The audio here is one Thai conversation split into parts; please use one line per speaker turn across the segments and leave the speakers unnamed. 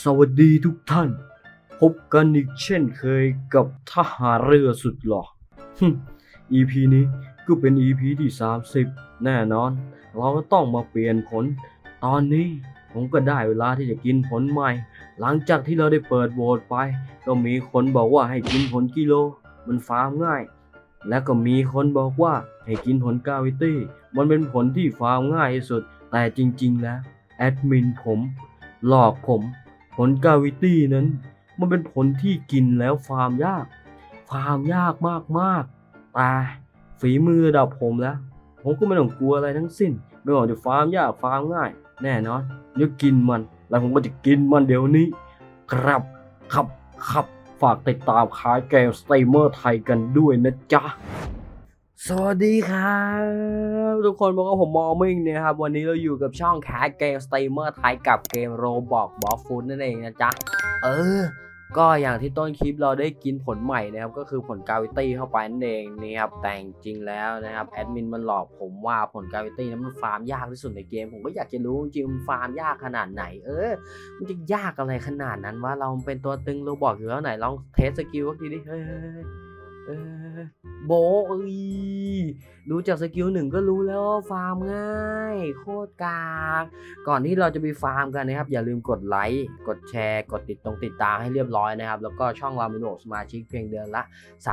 สวัสดีทุกท่าน พบกันอีกเช่นเคยกับทหารเรือสุดหล่อฮึ่ม EP นี้ก็เป็น EP ที่ 30 แน่นอน เราก็ต้องมาเปลี่ยนผล ตอนนี้ผมก็ได้เวลาที่จะกินผลใหม่ หลังจากที่เราได้เปิดโหวตไป ก็มีคนบอกว่าให้กินผลกิโล มันฟาร์มง่าย และก็มีคนบอกว่าให้กินผลกาวิตี้ มันเป็นผลที่ฟาร์มง่ายที่สุด แต่จริง ๆ แล้วแอดมินผมหลอกผม ผลกาวิตี้นั้น มันเป็นผลที่กินแล้วฟาร์มยาก ฟาร์มยากมากๆแต่ฝีมือระดับผมแล้ว ผมก็ไม่ต้องกลัวอะไรทั้งสิ้น ไม่ว่าจะฟาร์มยากฟาร์มง่าย แน่นอนเดี๋ยวกินมัน แล้วผมก็จะกินมันเดี๋ยวนี้ ครับครับครับฝากติดตามขายเกมสเตมเมอร์ไทยกันด้วยนะจ๊ะ สวัสดีครับ ทุกคนบอกว่าผมมอมิงเนี่ยครับ วันนี้เราอยู่กับช่องแคสเกมสตรีมเมอร์ไทยกับเกมโรบอกบอฟฟูดนั่นเองนะจ๊ะ เออ ก็อย่างที่ต้นคลิปเราได้กินผลใหม่นะครับ ก็คือผลกาวิตี้เข้าไปนั่นเองนี่ครับ แต่จริงแล้วนะครับ แอดมินมันหลอกผมว่าผลกาวิตี้นั้นมันฟาร์มยากที่สุดในเกม ผมก็อยากจะรู้จริงๆมันฟาร์มยากขนาดไหน เออ มันจะยากอะไรขนาดนั้นว่าเราเป็นตัวตึงเรบอกอยู่แล้วไหนลองเทสสกิลสักทีดิเฮ้ย เออโบอ้ยดูจากสกิลหนึ่งก็รู้แล้วว่าฟาร์มง่าย โคตรกากก่อนที่เราจะไปฟาร์มกันนะครับ อย่าลืมกดไลค์กดแชร์ กดติดตรงติดตามให้เรียบร้อยนะครับ แล้วก็ช่องเรามีโหนสมาชิกเพียงเดือนละ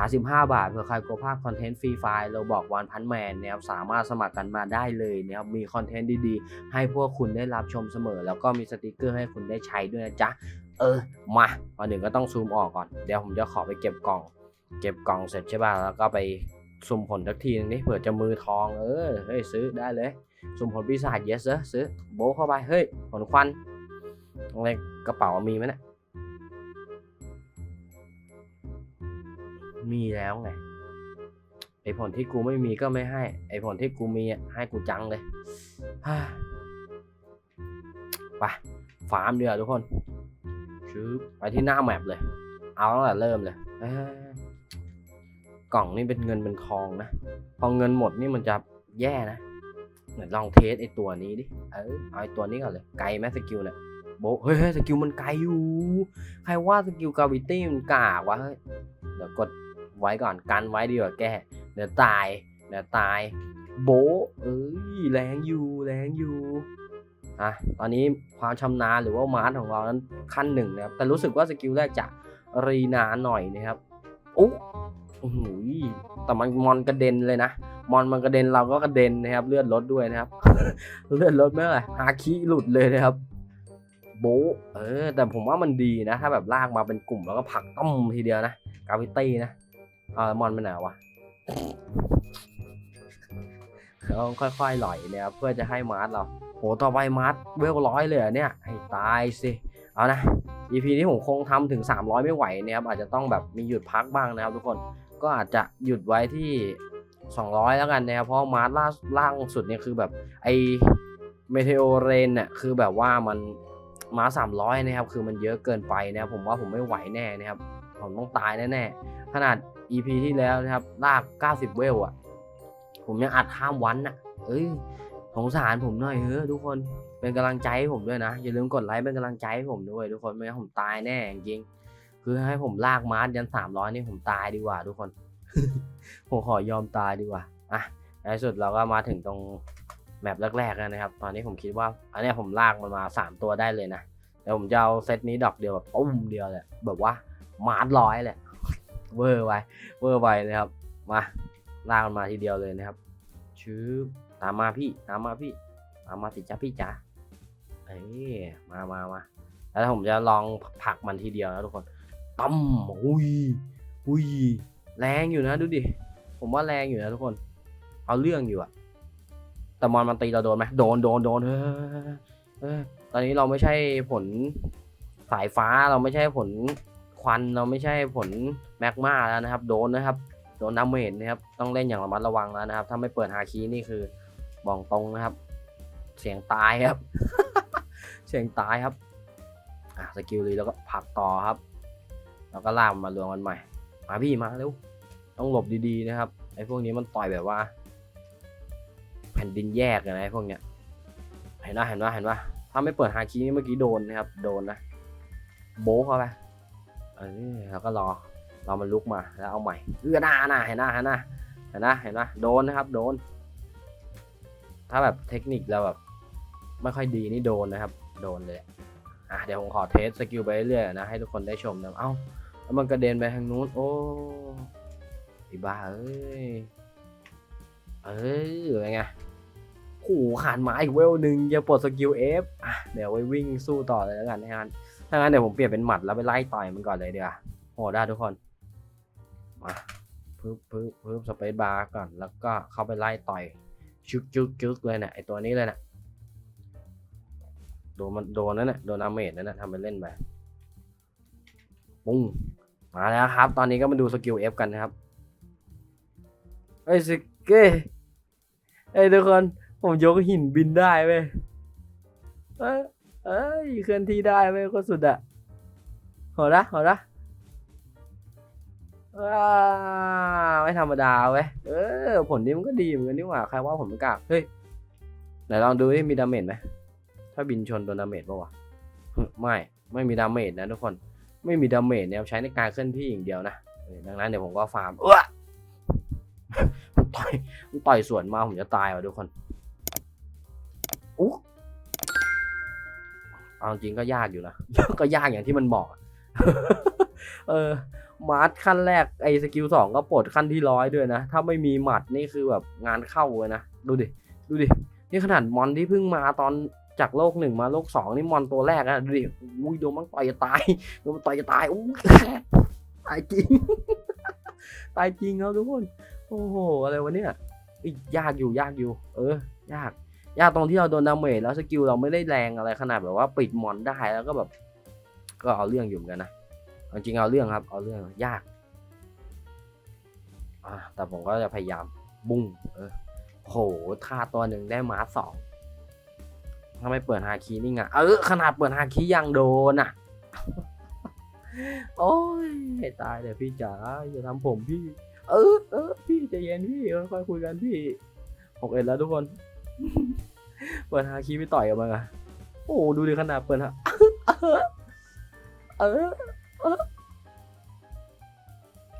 35 บาทเผื่อใครกลัวภาพคอนเทนต์ฟรีไฟล์เราบอกวันพันแมนนะครับสามารถสมัครกันมาได้เลยนะครับมีคอนเทนต์ดีๆ ให้พวกคุณได้รับชมเสมอ แล้วก็มีสติกเกอร์ให้คุณได้ใช้ด้วยนะจ๊ะเออมาก่อนหนึ่งก็ต้องซูมออกก่อนเดี๋ยวผมจะขอไปเก็บกล่อง เก็บกล่องเสร็จใช่ป่ะแล้วก็ไปสุ่มผลสักทีนึงนี่เผื่อจะมือทองเออเฮ้ยซื้อได้เลย สุ่มผลปีศาจ yes เอซื้อโบเข้าไปเฮ้ยผลควันอะไรกระเป๋ามีไหมเนะี่ยมีแล้วไงไอผลที่กูไม่มีก็ไม่ให้ ไอผลที่กูมีอะให้กูจังเลยไปฟาร์มเดือทุกคนชืบไปที่หน้าแมปเลย เอาตั้งแต่เริ่มเลย กล่องนี่เป็นเงินเป็นทองนะ พอเงินหมดนี่มันจะแย่นะ เหมือนลองเทสไอตัวนี้ดิ เออเอาไอตัวนี้ก่อนเลย ไกลไหมสกิลเนี่ยโบเฮ้ยสกิลมันไกลอยู่ ใครว่าสกิลกาวิตี้มันกากวะเฮ้ย เดี๋ยวกดไว้ก่อน กันไว้ดีกว่าแก เดี๋ยวตาย เดี๋ยวตาย โบเอ้ยแรงอยู่ แรงอยู่อะตอนนี้ความชำนาญหรือว่ามาร์ทของเรานั้นขั้นหนึ่งนะครับ แต่รู้สึกว่าสกิลแรกจะรีนานหน่อยนะครับ อุ๊ โอ้โหแต่มันมอนกระเด็นเลยนะ มอนมันกระเด็นเราก็กระเด็นนะครับ เลือดลดด้วยนะครับ เลือดลดไม่เท่าไหรฮาคิหลุดเลยนะครับ โบเออ แต่ผมว่ามันดีนะ ถ้าแบบลากมาเป็นกลุ่มแล้วก็ผลักต้มทีเดียวนะกาวิตี้นะเออมอนมันไหนวะเราค่อยๆหล่อยนะครับ เพื่อจะให้มาร์ทเราโหต่อไปมาร์ทเวลร้อยเลยเหรอเนี่ยให้ตายสิเอานะ EP นี้ผมคงทำถึง 300 ไม่ไหวนะครับอาจจะต้องแบบมีหยุดพักบ้างนะครับทุกคน ก็อาจจะหยุดไว้ที่ 200 แล้วกันนะครับ เพราะมาร์ทล่าล่างสุดเนี่ยคือแบบไอเมเทโอเรนเนี่ยคือแบบว่ามันมา300นะครับ คือมันเยอะเกินไปนะครับผมว่าผมไม่ไหวแน่นะครับ ผมต้องตายแน่ๆขนาด EP ที่แล้วนะครับ ลาก 90 เวลอะผมยังอัดข้ามวันอะเอ้ยสงสารผมหน่อยเฮ้อทุกคนเป็นกำลังใจให้ผมด้วยนะ อย่าลืมกดไลค์เป็นกำลังใจให้ผมด้วย ทุกคนไม่งั้นผมตายแน่จริง คือให้ผมลากมาร์ยันสามร้อยนี่ผมตายดีกว่า ทุกคน ผมขอยอมตายดีกว่า อะ ในที่สุดเราก็มาถึงตรงแมปแรกๆแล้วนะครับ ตอนนี้ผมคิดว่า อันเนี้ยผมลากมันมาสามตัวได้เลยนะเดี๋ยวผมจะเอาเซตนี้ดอกเดียวแบบปุ้มเดียวเลยแบบว่ามาร์ร้อยเลยเวอร์ไปเวอร์ไปนะครับ มาลากมันมาทีเดียวเลยนะครับชื้อตามมาพี่ตามมาพี่ตามมาสิจ้าพี่จ๋าเอ้ยมามามาแล้วผมจะลองผลักมันทีเดียวนะทุกคน ตั้มอุ้ยอุ้ยแรงอยู่นะดูดิ ผมว่าแรงอยู่นะทุกคน เอาเรื่องอยู่อะแต่มอนมันตีเราโดนไหมโดนโดนโดนเฮ้ยเฮ้ยตอนนี้เราไม่ใช่ผลสายฟ้าเราไม่ใช่ผลควันเราไม่ใช่ผลแมกมาแล้วนะครับ โดนนะครับ โดนดาเมจนะครับ ต้องเล่นอย่างระมัดระวังแล้วนะครับ ถ้าไม่เปิดฮาคีนี่คือบอกตรงนะครับ เสียงตายครับ เสียงตายครับ อะสกิลรีแล้วก็ผลักต่อครับ แล้วก็ล่ามนมารวมกันใหม่ มาพี่มาเร็ว ต้องหลบดีๆนะครับ ไอ้พวกนี้มันต่อยแบบว่า แผ่นดินแยกเลยนะไอ้พวกเนี้ย เห็นว่าเห็นว่าเห็นว่าถ้าไม่เปิดฮาคีนี่เมื่อกี้โดนนะครับ โดนนะ โบเข้าไปเออแล้วก็รอรอมันลุกมาแล้วเอาใหม่เอื้อหน้าหน้าเห็นหน้าเห็นหน้าเห็นหน้าเห็นหน้าโดนนะครับ โดน ถ้าแบบเทคนิคเราแบบ ไม่ค่อยดีนี่โดนนะครับ โดนเลยอะเดี๋ยวผมขอเทสสกิลไปเรื่อยๆนะให้ทุกคนได้ชมนะเอ้า แล้วมันกระเด็นไปทางนู้น โอ้ไอ้บ้าเอ้ย เอ้ยเป็นไงโอ้โหขาดไม้อีกเวลหนึ่งจะปลดสกิลเอฟอะเดี๋ยวไว้วิ่งสู้ต่อเลยแล้วกันนะงั้นถ้างั้นเดี๋ยวผมเปลี่ยนเป็นหมัดแล้วไปไล่ต่อยมันก่อนเลยเดี๋ยวโหได้ทุกคน มาปึ๊บปึ๊บปึ๊บสเปซบาร์ก่อน แล้วก็เข้าไปไล่ต่อยชึกชึกชึกเลยนะไอตัวนี้เลยนะโดนมันโดนนั่นน่ะโดนอาเมจนั่นน่ะทำไปเล่นไปปุ้ง มาแล้วครับ ตอนนี้ก็มาดูสกิล F กันนะครับเอ้สเก้เอ้ยทุกคนผมยกหินบินได้เว้ยเอ้ยเอ้ยเคลื่อนที่ได้เว้ยโคตรสุดอะโหดนะโหดนะว้าไม่ธรรมดาเว้ยเออ ผลนี้มันก็ดีเหมือนกันนี่หว่าใครว่าผมมันกากเฮ้ยไหนลองดูดิมีดาเมจไหมถ้าบินชนโดนดาเมจปะวะไม่ไม่มีดาเมจนะทุกคน ไม่มีดาเมจเนี่ยใช้ในการเคลื่อนที่อย่างเดียวนะเออดังนั้นเดี๋ยวผมก็ฟาร์มเออมันต่อยมันต่อยสวนมาผมจะตายว่ะทุกคนอุ๊เอาจริงก็ยากอยู่นะก็ยากอย่างที่มันบอกอะเออมาร์ทขั้นแรกไอ้สกิลสองก็ปลดขั้นที่ร้อยด้วยนะ ถ้าไม่มีหมัดนี่คือแบบงานเข้าเลยนะ ดูดิ ดูดิ นี่ขนาดมอนที่เพิ่งมาตอน จากโลกหนึ่งมาโลกสองนี่มอนตัวแรกนะดูดิอุ้ยโดนมันต่อยจะตายโดนมันต่อยจะตายอุ้ยตายจริง ตายจริงครับทุกคน โอ้โหอะไรวะเนี่ยยากอยู่ยากอยู่ เออ ยาก ยากตรงที่เราโดนดาเมจแล้วสกิลเราไม่ได้แรงอะไรขนาดแบบว่าปิดมอนได้แล้วก็แบบ ก็เอาเรื่องอยู่เหมือนกันนะจริงเอาเรื่องครับ เอาเรื่องยากแต่ผมก็จะพยายามบุ้งเออโหท่าตัวหนึ่งได้มาสอง ถ้าไม่เปิดฮาคีนี่ไงเออขนาดเปิดฮาคียังโดนอะ โอ้ยให้ตายเลยพี่จ๋าอย่าทำผมพี่ เออเออพี่ใจเย็นพี่ค่อยคุยกันพี่หกเอ็ดแล้วทุกคน เปิดฮาคีไปต่อยกับมันอะโอ้ดูดิขนาดเปิดฮาเออเออ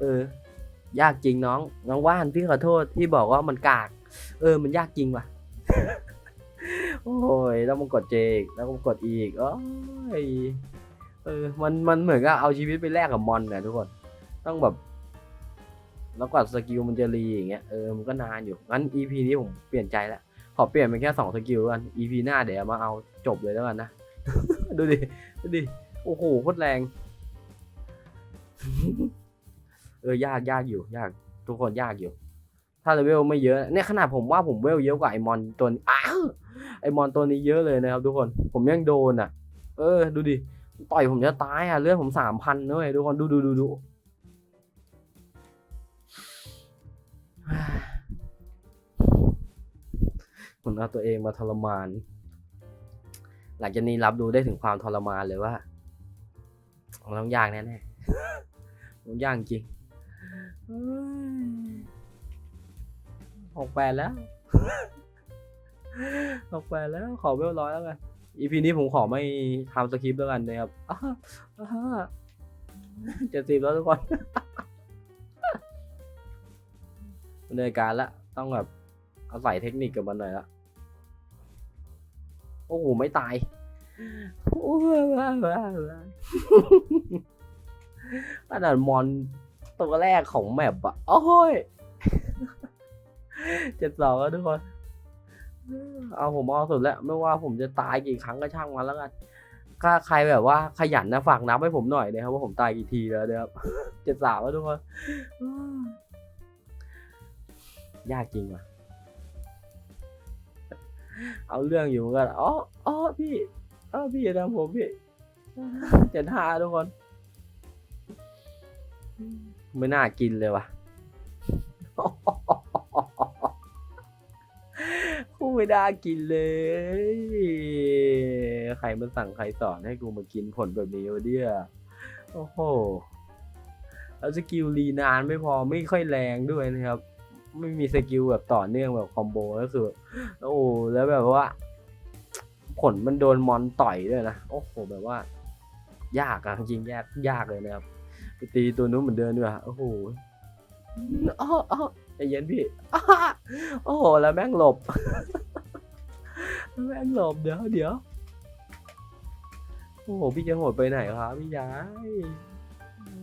เออยากจริงน้อง น้องว่านพี่ขอโทษที่บอกว่ามันกาก เออ มันยากจริงว่ะ โอ้ยแล้วมันกดเจอีกแล้วมันกดอีกโอ้ยเออมันมันเหมือนกับเอาชีวิตไปแลกกับมอนนะทุกคนต้องแบบ แล้วกว่าสกิลมันจะรีอย่างเงี้ยเออมันก็นานอยู่งั้น EP นี้ผมเปลี่ยนใจแล้วขอเปลี่ยนเป็นแค่สองสกิลกัน EP หน้าเดี๋ยวมาเอาจบเลยแล้วกันนะ ดูดิดูดิโอ้โหโคตรแรง เออยากยากอยู่ ยาก ทุกคนยากอยู่ ถ้าเลเวลไม่เยอะเนี่ยขนาดผมว่าผมเวลเยอะกว่าไอมอนตัวนี้อ้าว ไอมอนตัวนี้เยอะเลยนะครับทุกคนผมยังโดนอะ เออ ดูดิต่อยผมจะตายอะเลือดผมสามพันด้วยทุกคนดูดูดูดูผมเอาตัวเองมาทรมาน หลังจากนี้รับรู้ได้ถึงความทรมานเลยว่ามันต้องยากแน่ๆมันยากจริงหกแปดแล้ว หกแปดแล้วขอเวลร้อยแล้วกันอีพีนี้ผมขอไม่ทำสคริปต์แล้วกันนะครับเจ็ดสิบแล้วทุกคนดำเนินการละต้องแบบเอาใส่เทคนิคกับมันหน่อยละโอ้โหไม่ตายอ้ยขนาดมอนตัวแรกของแมปอะโอ้ยเจ็ดสองแล้วทุกคน เอาผมเอาสุดแล้วไม่ว่าผมจะตายกี่ครั้งก็ช่างมันแล้วกันถ้าใครแบบว่าขยันนะฝากนับให้ผมหน่อยนะครับว่าผมตายกี่ทีแล้วนะครับเจ็ดสามแล้วทุกคนยากจริงว่ะเอาเรื่องอยู่กันอ๋ออ๋อพี่อ๋อพี่อย่าทำผมพี่เจ็ดห้าทุกคนไม่น่ากินเลยว่ะ ไม่ได้กินเลย ใครมาสั่งใครสอนให้กูมากินผลแบบนี้วะเนี่ยโอ้โห แล้วสกิลรีนานไม่พอไม่ค่อยแรงด้วยนะครับ ไม่มีสกิลแบบต่อเนื่องแบบคอมโบก็คือ โอ้โหแล้วแบบว่า ผลมันโดนมอนต่อยด้วยนะ โอ้โห แบบว่า ยากอะจริงๆยากยากเลยนะครับไปตีตัวนู้นเหมือนเดิมด้วยอะโอ้โหอ้ออ้อใจเย็นพี่อ้าโอ้โห แล้วแม่งหลบ แล้วแม่งหลบเดี๋ยวเดี๋ยวโอ้โหพี่จะโหดไปไหนครับพี่ย้าย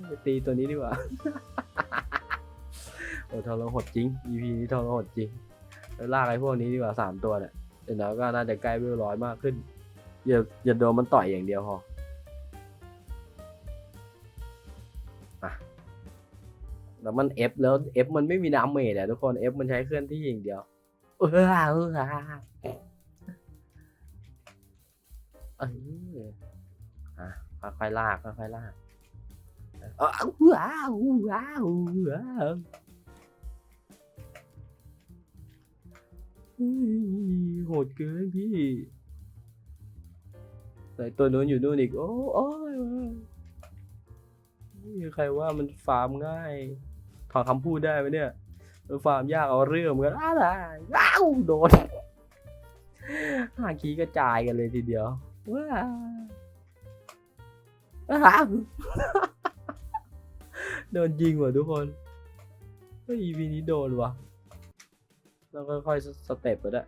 ไปตีตัวนี้ดีกว่าโอ้ทรหดจริง EP นี้ทรหดจริงแล้วลากไอ้พวกนี้ดีกว่าสามตัวเนี่ยเดี๋ยวก็น่าจะใกล้เวลร้อยมากขึ้นอย่าอย่าโดนมันต่อยอย่างเดียวพออะแล้วมัน F แล้ว F มันไม่มีดาเมจอะทุกคน F มันใช้เคลื่อนที่อย่างเดียวเออเออ เอออะค่อยๆลากค่อยๆลากเออว้าวว้าวว้าวเฮ้ยโหดเกินพี่แต่ตัวนู้นอยู่นู่นอีก โอ้โอ้ยไม่มีใครว่ามันฟาร์มง่ายถอนคำพูดได้ไหมเนี่ยมันฟาร์มยากเอาเรื่องเหมือนกันอะไรว้าวโดนหาคีย์กระจายกันเลยทีเดียว ว้าวว้าวโดนยิงว่ะทุกคนเฮ้ย EP นี้โดนว่ะแล้วค่อยๆสเต็ปไปด้วย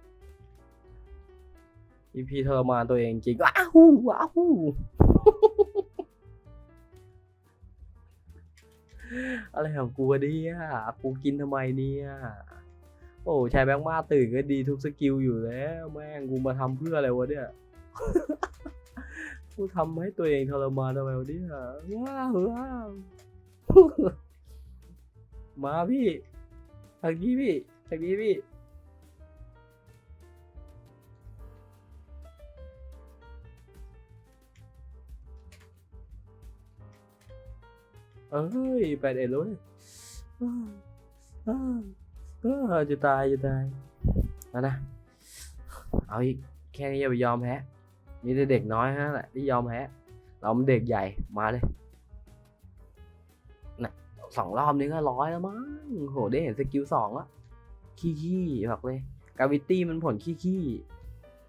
อีพีทรมานตัวเองจริงว้าวว้าวอะไรของกูเนี่ยกูกินทำไมเนี่ยโอ้ชายแบงค์มาตื่นก็ดีทุกสกิลอยู่แล้ว แม่งกูมาทำเพื่ออะไรวะเนี่ย กูทำให้ตัวเองทรมานทำไมวะเนี่ยว้าวว้าวมาพี่ทางนี้พี่ทางนี้พี่เอ้ยแปดเอ็ดเลยอ้าวอ้าวอ้าวจะตายจะตายแล้วนะ เอาอีก แค่นี้อย่าไปยอมแพ้ มีแต่เด็กน้อยฮะแหละที่ยอมแพ้เรามันเด็กใหญ่มาเลยน่ะสองรอบนี้ก็ร้อยแล้วมั้งโหได้เห็นสกิลสองละขี้ขี้บอกเลยกาวิตี้มันผลขี้ขี้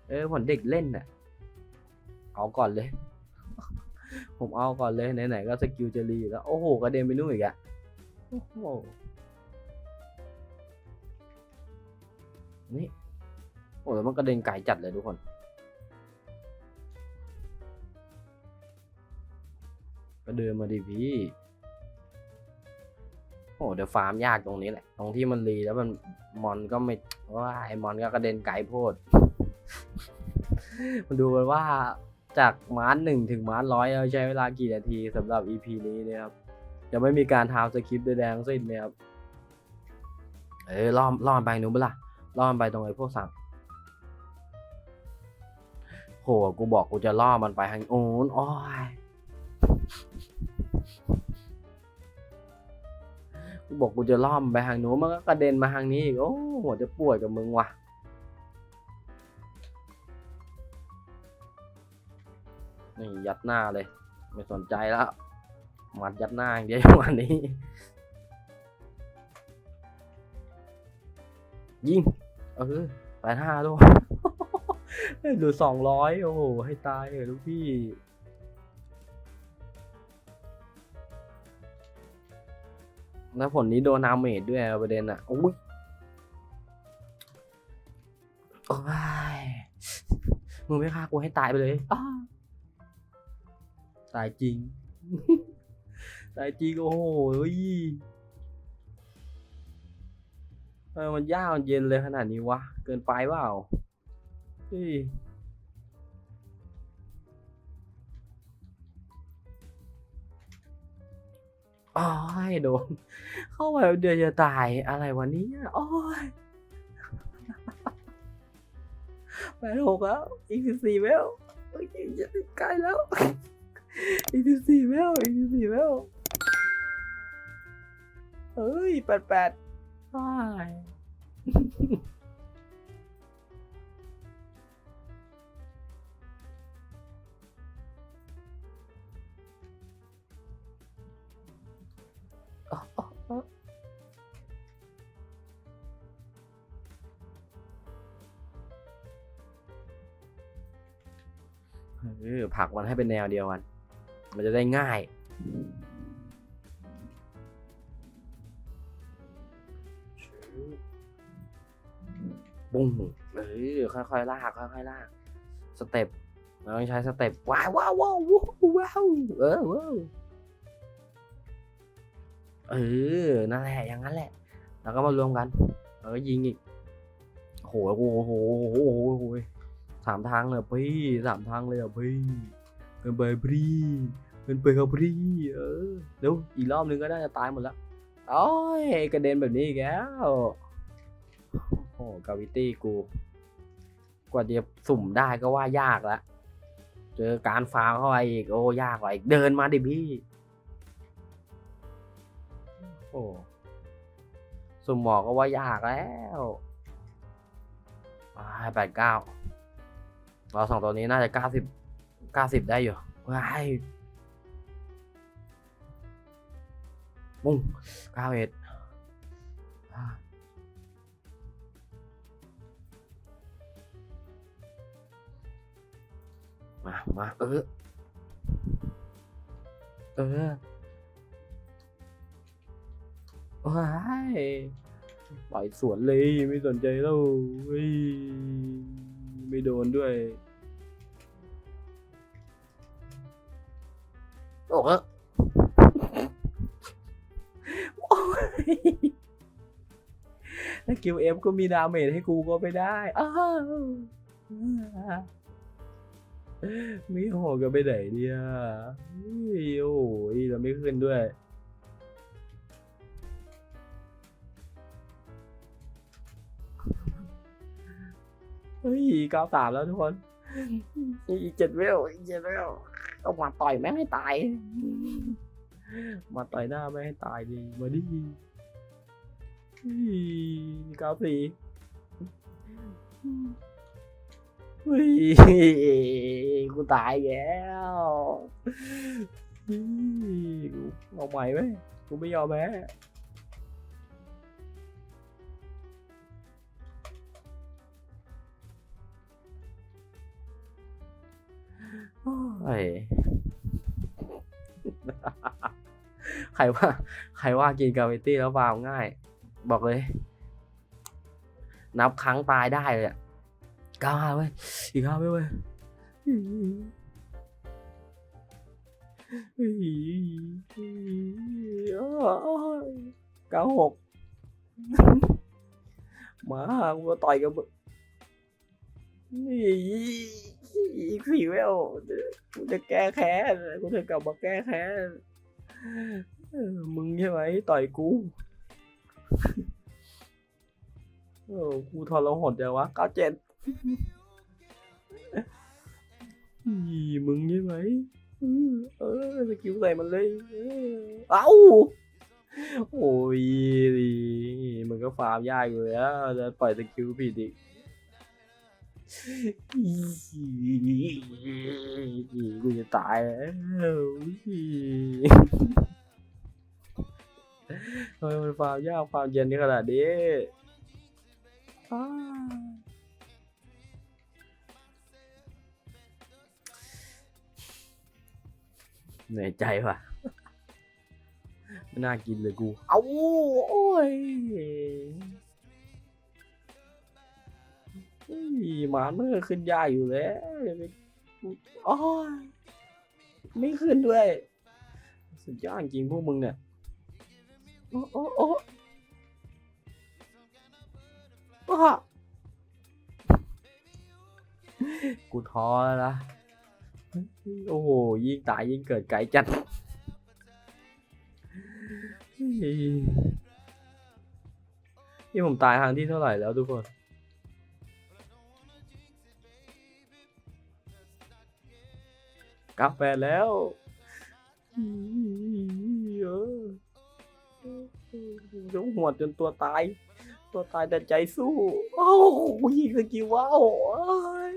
เออผลเด็กเล่นน่ะ เอาก่อนเลย ผมเอาก่อนเลยไหนๆก็สกิลจะรีแล้ว โอ้โหกระเด็นไปนู่นอีกอะโอ้โหนี่โอ้แล้วมันกระเด็นไกลจัดเลยทุกคน ก็เดินมาดิพี่โอ้เดี๋ยวฟาร์มยากตรงนี้แหละ ตรงที่มันรีแล้วมันมอนก็ไม่ว่าไอมอนก็กระเด็นไกลโพดมาดูกันว่าจากมาร์หนึ่งถึงมาร์ร้อยเราใช้เวลากี่นาทีสำหรับ EP นี้นะครับยังไม่มีการทำสคริปต์ใดๆทั้งสิ้นนะครับเออล่อมล่อมไปหนูเปล่าล่อมไปตรงไอ้พวกสั่งโหกูบอกกูจะล่อมันไปทางโอ้นโอ้ย กูบอกกูจะล่อมไปทางหนูนมันก็กระเด็นมาทางนี้อีกโอ้หัวจะปวดกับมึงว่ะนี่ยัดหน้าเลย ไม่สนใจแล้วมัดยัดหน้าอย่างเดียววันนี้ ยิงเออแปดห้าด้วยหลือสองร้อยโอ้โหให้ตายเลยลูกพี่ แล้วผลนี้โดนอาเมดด้วยประเด็นอะโอ้ยโอ้ยมึงไม่ฆ่ากูให้ตายไปเลยอ้าตายจริง ตายจริงโอ้โหเฮ้ยเออมันยากมันเย็นเลยขนาดนี้วะ เกินไปเปล่า อ้อยโดน เข้าไปเดี๋ยวจะตายอะไรวันนี้โอ้ยแปดหกแล้ว อีกสิบสี่แล้วเฮ้ยจะใกล้แล้ว อีกสิบสี่แล้วอีกสิบสี่แล้วเฮ้ยแปดแปดอ้า เออผักมันให้เป็นแนวเดียวกัน
มันจะได้ง่าย บุ้งเออค่อยๆลากค่อยๆลาก สเต็ปเราต้องใช้สเต็ปว้าวว้าวว้าวว้าวเออว้าวเออ นั่นแหละ อย่างนั้นแหละ แล้วก็มารวมกัน แล้วก็ยิงอีกโหโอ้โหโอ้โหโอ้โหโอ้โห สามทางเลยพี่สามทางเลยอะพี่เป็นไปพี่เป็นไปครับพี่เออเดี๋ยวอีกรอบนึงก็น่าจะตายหมดแล้วโอ้ยกระเด็นแบบนี้อีกแล้วโอ้กาวิตี้กู กว่าจะสุ่มได้ก็ว่ายากล้วเจอการฟาร์มเข้าไปอีกโอ้ยากกว่าอีกเดินมาดิพี่ โอ้สุ่มหมอก็ว่ายากแล้วแปดเก้า เราสองตัวนี้น่าจะเก้าสิบเก้าสิบได้อยู่ว้ายบุ้งเก้าเอ็ดมา มา เออ เออว้ายปล่อยสวนเลย ไม่สนใจแล้วเฮ้ย ไม่โดนด้วยโอ้โหโอ้ยถ้ากิวเอฟก็มีดาเมจให้กูก็ไม่ได้อ้าวไม่โหดกันไปไหนเนี่ยเฮ้ยโอ้ยเราไม่ขึ้นด้วย เฮ้ยเก้าสามแล้วทุกคน อีกเจ็ดเวลอีกเจ็ดเวลต้องมาต่อยแม่งให้ตาย มาต่อยหน้าแม่งให้ตายดิมาดิเฮ้ยเก้าสี่เฮ้ยกูตายแล้วเฮ้ยกูเอาใหม่ไหมกูไม่ยอมแพ้ โอ้ยใครว่า ใครว่ากินกาเวตี้แล้วฟาร์มง่าย บอกเลย นับครั้งตายได้เลยอะเก้าห้าเว้ยอีกห้าเว้ยเว้ยก้าหกมากูมาต่อยกับมึงนี่ อีกสี่เวลกูจะแก้แค้นกูจะกลับมาแก้แค้นมึงใช่ไหมต่อยกูเออกูทรหดจังวะเก้าเจ็ดอีมึงใช่ไหมเออสกิลใส่มันเลยเอ้าโอ้ยมันก็ฟาร์มยากอยู่แล้วจะปล่อยสกิลผิดอีก กูจะตายแล้วทำไมมันฟาร์มยากฟามเย็นนี่ขนาดนี้อ้าเหนื่อยใจว่ะไม่น่ากินเลยกู เอาโอ้ยอุ้ย หมาเมื่อขึ้นยากอยู่แล้วอย่าไปโอ้ยไม่ขึ้นด้วย สุดยอดจริงพวกมึงเนี่ย โอ้โอ้โอ้อ้ากูท้อแล้วนะ โอ้โห ยิ่งตายยิ่งเกิดไกลจัดนี่ผมตายครั้งที่เท่าไหร่แล้วทุกคน กาแฟแล้วเออจงหัวดจนตัวตาย ตัวตายแต่ใจสู้โอ้โหยิงสกิลว้าวโอ้ย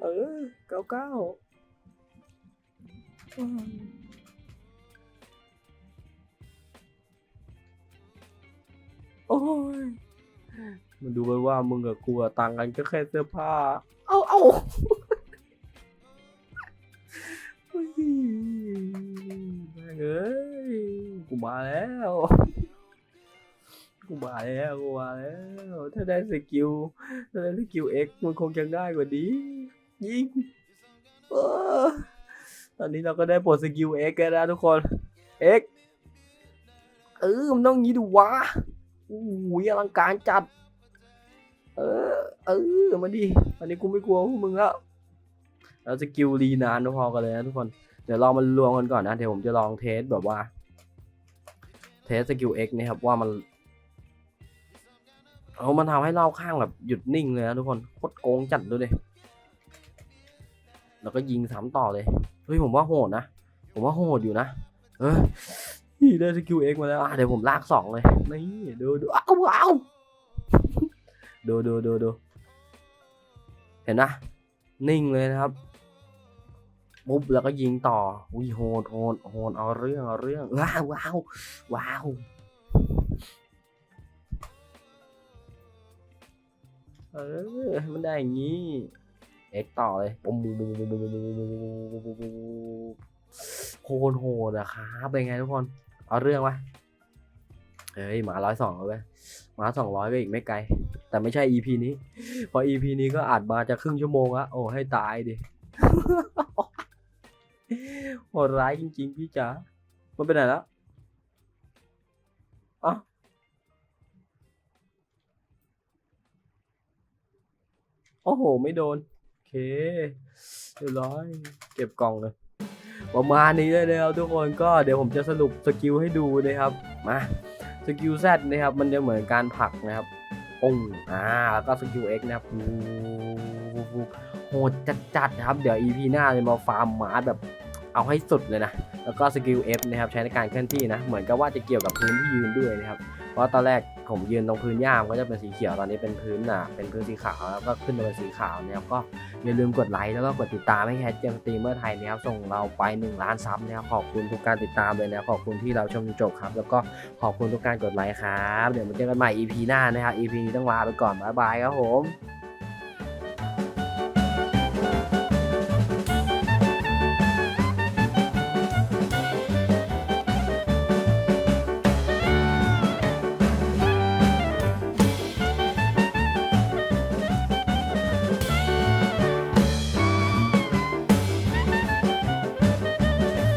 เออเก้าเก้าโอ้ย มันดูไปว่ามึงกับกูอะต่างกันก็แค่เสื้อผ้า เอาเอาเฮ้ยแม่งเอ้ยกูมาแล้ว กูมาแล้วกูมาแล้ว ถ้าได้สกิลถ้าได้สกิลเอ็กมันคงจะง่ายกว่านี้ ยิงเออตอนนี้เราก็ได้ปลดสกิลเอ็กแล้วนะทุกคนเอ็กเออมันต้องงี้ดูวะโอ้ยอลังการจัด เออ เออ มาดิตอนนี้กูไม่กลัวพวกมึงแล้ว เราสกิลรีนานพอกันเลยนะทุกคน เดี๋ยวลองมันรวมกันก่อนนะ เดี๋ยวผมจะลองเทสแบบว่า เทสสกิลเอ็กนี่ครับว่ามันเอามันทำให้เล่าข้างแบบหยุดนิ่งเลยนะทุกคนโคตรโกงจัดดูดิแล้วก็ยิงสามต่อเลย เฮ้ยผมว่าโหดนะ ผมว่าโหดอยู่นะ เออได้สกิลเอ็กมาแล้วเดี๋ยวผมลากสองเลย นี่ดูดูอ้าวว้าว ดูดูดูดูเห็นนะ นิ่งเลยนะครับ ปุ๊บแล้วก็ยิงต่ออุ้ยโหดโหดโหดเอาเรื่องเอาเรื่องว้าวว้าวว้าวเออมันได้อย่างนี้เอ็กต่อเลยปุ๊บปุ๊บปุ๊บปุ๊บปุ๊บปุ๊บปุ๊บปุ๊บโคตรโหดอะครับเป็นไงทุกคน เอาเรื่องวะเฮ้ยหมาร้อยสองแล้วเว้ยหมาสองร้อยก็อีกไม่ไกล แต่ไม่ใช่ EP นี้ พอ EP นี้ก็อัดมาจะครึ่งชั่วโมงละโอ้ให้ตายดิโหดร้ายจริง ๆ พี่จ๋า มันไปไหนแล้วอะโอ้โห ไม่โดน โอเคเรียบร้อย เก็บกล่องเลย ประมาณนี้เลยนะครับทุกคนก็เดี๋ยวผมจะสรุปสกิลให้ดูนะครับ มา สกิล Z นะครับ มันจะเหมือนการผลักนะครับ ปุ้งอ่าแล้วก็สกิล X นะครับฟูฟูฟูโหดจัดๆนะครับ เดี๋ยว EP หน้าจะมาฟาร์มหมาแบบ เอาให้สุดเลยนะ แล้วก็สกิล F นะครับใช้ในการเคลื่อนที่นะ เหมือนกับว่าจะเกี่ยวกับพื้นที่ยืนด้วยนะครับ เพราะตอนแรกผมยืนตรงพื้นหญ้ามันก็จะเป็นสีเขียว ตอนนี้เป็นพื้นอะ เป็นพื้นสีขาวแล้วก็ขึ้นมาเป็นสีขาวนะครับ ก็อย่าลืมกดไลค์แล้วก็กดติดตามให้แคทเจมสตรีมเมอร์ไทยนะครับ ส่งเราไป 1 ล้านซับนะครับขอบคุณทุกการติดตามเลยนะ ขอบคุณที่เราชมจนจบครับ แล้วก็ขอบคุณทุกการกดไลค์ครับ เดี๋ยวมาเจอกันใหม่ EP หน้านะครับ EP นี้ต้องลาไปก่อน บ๊ายบายครับผม